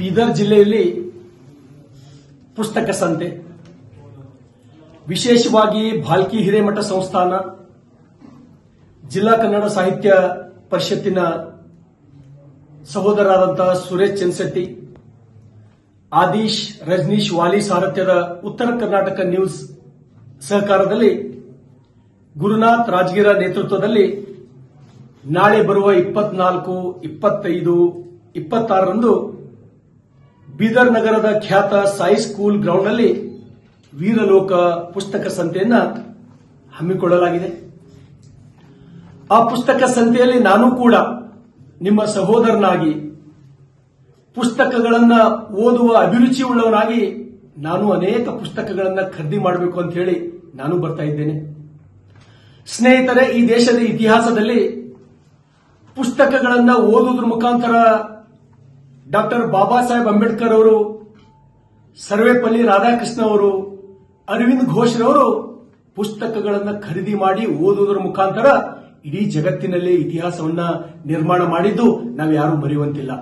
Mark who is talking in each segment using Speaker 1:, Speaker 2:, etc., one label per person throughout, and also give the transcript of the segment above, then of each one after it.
Speaker 1: ಬೀದರ್ ಜಿಲ್ಲೆಯಲ್ಲಿ ಪುಸ್ತಕ ಸಂತೆ. ವಿಶೇಷವಾಗಿ ಭಾಲ್ಕಿ ಹಿರೇಮಠ ಸಂಸ್ಥಾನ, ಜಿಲ್ಲಾ ಕನ್ನಡ ಸಾಹಿತ್ಯ ಪರಿಷತ್ತಿನ ಸಹೋದರರಾದಂತಹ ಸುರೇಶ್ ಚನ್ಸೆಟ್ಟಿ ಆದೀಶ್ ರಜನೀಶ್ ವಾಲಿ ಸಾರಥ್ಯದ ಉತ್ತರ ಕರ್ನಾಟಕ ನ್ಯೂಸ್ ಸಹಕಾರದಲ್ಲಿ ಗುರುನಾಥ್ ರಾಜಗಿರ ನೇತೃತ್ವದಲ್ಲಿ ನಾಳೆ ಬರುವ ಇಪ್ಪತ್ನಾಲ್ಕು, ಇಪ್ಪತ್ತೈದು, ಇಪ್ಪತ್ತಾರರಂದು ಬೀದರ್ ನಗರದ ಖ್ಯಾತ ಸಾಯಿ ಸ್ಕೂಲ್ ಗ್ರೌಂಡ್ನಲ್ಲಿ ವೀರಲೋಕ ಪುಸ್ತಕ ಸಂತೆಯನ್ನ ಹಮ್ಮಿಕೊಳ್ಳಲಾಗಿದೆ. ಆ ಪುಸ್ತಕ ಸಂತೆಯಲ್ಲಿ ನಾನು ಕೂಡ ನಿಮ್ಮ ಸಹೋದರನಾಗಿ, ಪುಸ್ತಕಗಳನ್ನು ಓದುವ ಅಭಿರುಚಿ ಉಳ್ಳವನಾಗಿ ನಾನು ಅನೇಕ ಪುಸ್ತಕಗಳನ್ನು ಖರೀದಿ ಮಾಡಬೇಕು ಅಂತ ಹೇಳಿ ನಾನು ಬರ್ತಾ ಇದ್ದೇನೆ. ಸ್ನೇಹಿತರೆ, ಈ ದೇಶದ ಇತಿಹಾಸದಲ್ಲಿ ಪುಸ್ತಕಗಳನ್ನು ಓದುವುದ್ರ ಮುಖಾಂತರ ಡಾಕ್ಟರ್ ಬಾಬಾ ಸಾಹೇಬ್ ಅಂಬೇಡ್ಕರ್ ಅವರು, ಸರ್ವೇಪಲ್ಲಿ ರಾಧಾಕೃಷ್ಣ ಅವರು, ಅರವಿಂದ್ ಘೋಷ್ರವರು ಪುಸ್ತಕಗಳನ್ನು ಖರೀದಿ ಮಾಡಿ ಓದುವುದರ ಮುಖಾಂತರ ಇಡೀ ಜಗತ್ತಿನಲ್ಲಿ ಇತಿಹಾಸವನ್ನ ನಿರ್ಮಾಣ ಮಾಡಿದ್ದು ನಾವು ಯಾರು ಮರೆಯುವಂತಿಲ್ಲ.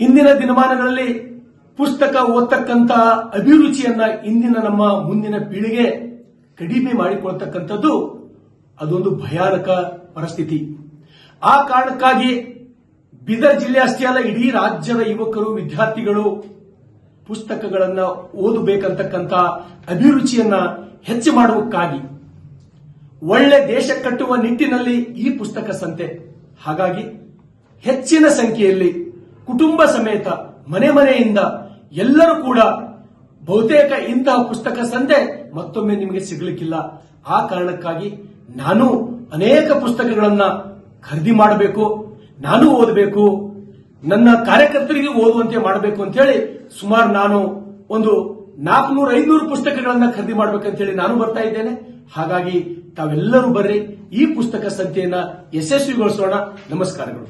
Speaker 1: ಇಂದಿನ ದಿನಮಾನಗಳಲ್ಲಿ ಪುಸ್ತಕ ಓದ್ತಕ್ಕಂತಹ ಅಭಿರುಚಿಯನ್ನ ಇಂದಿನ ನಮ್ಮ ಮುಂದಿನ ಪೀಳಿಗೆ ಕಡಿಮೆ ಮಾಡಿಕೊಳ್ತಕ್ಕಂಥದ್ದು ಅದೊಂದು ಭಯಾನಕ ಪರಿಸ್ಥಿತಿ. ಆ ಕಾರಣಕ್ಕಾಗಿ ಬೀದರ್ ಜಿಲ್ಲೆ ಅಷ್ಟೇ ಅಲ್ಲ, ಇಡೀ ರಾಜ್ಯದ ಯುವಕರು, ವಿದ್ಯಾರ್ಥಿಗಳು ಪುಸ್ತಕಗಳನ್ನ ಓದಬೇಕಂತಕ್ಕಂತ ಅಭಿರುಚಿಯನ್ನ ಹೆಚ್ಚು ಮಾಡುವಕ್ಕಾಗಿ ಒಳ್ಳೆ ದೇಶ ಕಟ್ಟುವ ನಿಟ್ಟಿನಲ್ಲಿ ಈ ಪುಸ್ತಕ ಸಂತೆ. ಹಾಗಾಗಿ ಹೆಚ್ಚಿನ ಸಂಖ್ಯೆಯಲ್ಲಿ ಕುಟುಂಬ ಸಮೇತ ಮನೆ ಮನೆಯಿಂದ ಎಲ್ಲರೂ ಕೂಡ ಬಹುತೇಕ ಇಂತಹ ಪುಸ್ತಕ ಸಂತೆ ಮತ್ತೊಮ್ಮೆ ನಿಮಗೆ ಸಿಗಲಿಕ್ಕಿಲ್ಲ. ಆ ಕಾರಣಕ್ಕಾಗಿ ನಾನು ಅನೇಕ ಪುಸ್ತಕಗಳನ್ನ ಖರೀದಿ ಮಾಡಬೇಕು. ನಾನು ಓದಬೇಕು, ನನ್ನ ಕಾರ್ಯಕರ್ತರಿಗೆ ಓದುವಂತೆ ಮಾಡಬೇಕು ಅಂತ ಹೇಳಿ ಸುಮಾರು ನಾನು ಒಂದು ನಾಲ್ಕುನೂರ ಐನೂರು ಪುಸ್ತಕಗಳನ್ನ ಖರೀದಿ ಮಾಡಬೇಕಂತ ಹೇಳಿ ನಾನು ಬರ್ತಾ ಇದ್ದೇನೆ. ಹಾಗಾಗಿ ತಾವೆಲ್ಲರೂ ಬರ್ರಿ, ಈ ಪುಸ್ತಕ ಸಂತೆಯನ್ನ ಯಶಸ್ವಿಗೊಳಿಸೋಣ. ನಮಸ್ಕಾರಗಳು.